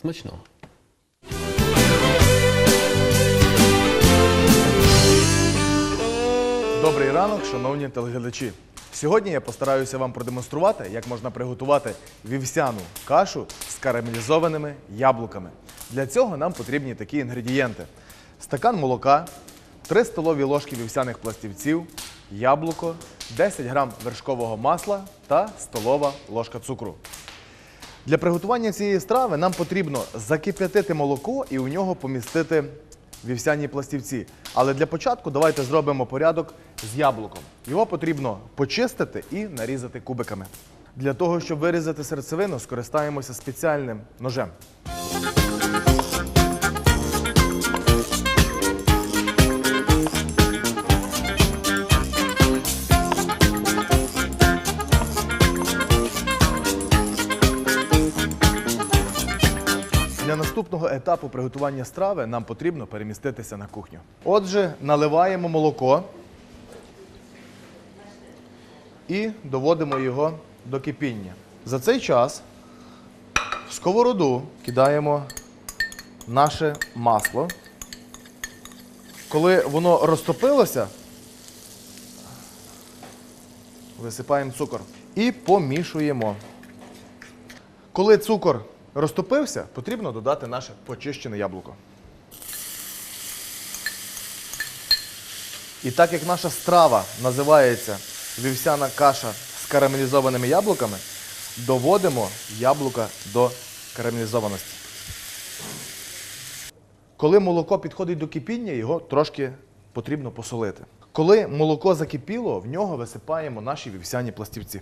Смачного! Добрий ранок, шановні телеглядачі. Сьогодні я постараюся вам продемонструвати, як можна приготувати вівсяну кашу з карамелізованими яблуками. Для цього нам потрібні такі інгредієнти: стакан молока, 3 столові ложки вівсяних пластівців, яблуко, 10 грам вершкового масла та столова ложка цукру. Для приготування цієї страви нам потрібно закип'ятити молоко і у нього помістити вівсяні пластівці. Але для початку давайте зробимо порядок з яблуком. Його потрібно почистити і нарізати кубиками. Для того, щоб вирізати серцевину, скористаємося спеціальним ножем. Для наступного етапу приготування страви нам потрібно переміститися на кухню. Отже, наливаємо молоко і доводимо його до кипіння. За цей час в сковороду кидаємо наше масло. Коли воно розтопилося, висипаємо цукор і помішуємо. Коли цукор розтопився, потрібно додати наше почищене яблуко. І так як наша страва називається вівсяна каша з карамелізованими яблуками, доводимо яблука до карамелізованості. Коли молоко підходить до кипіння, його трошки потрібно посолити. Коли молоко закипіло, в нього висипаємо наші вівсяні пластівці.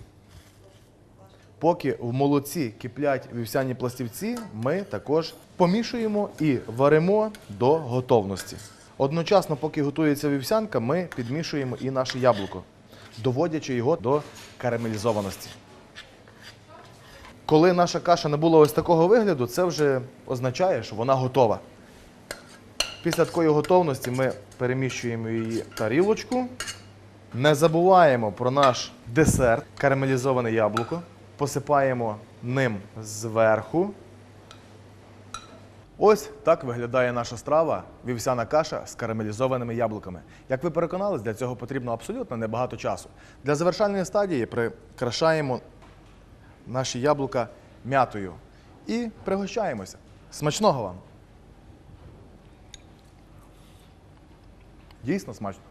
Поки в молоці киплять вівсяні пластівці, ми також помішуємо і варимо до готовності. Одночасно, поки готується вівсянка, ми підмішуємо і наше яблуко, доводячи його до карамелізованості. Коли наша каша набула ось такого вигляду, це вже означає, що вона готова. Після такої готовності ми переміщуємо її в тарілочку. Не забуваємо про наш десерт карамелізоване яблуко. Посипаємо ним зверху. Ось так виглядає наша страва вівсяна каша з карамелізованими яблуками. Як ви переконались, для цього потрібно абсолютно небагато часу. Для завершальної стадії прикрашаємо наші яблука м'ятою і пригощаємося. Смачного вам! Дійсно смачно.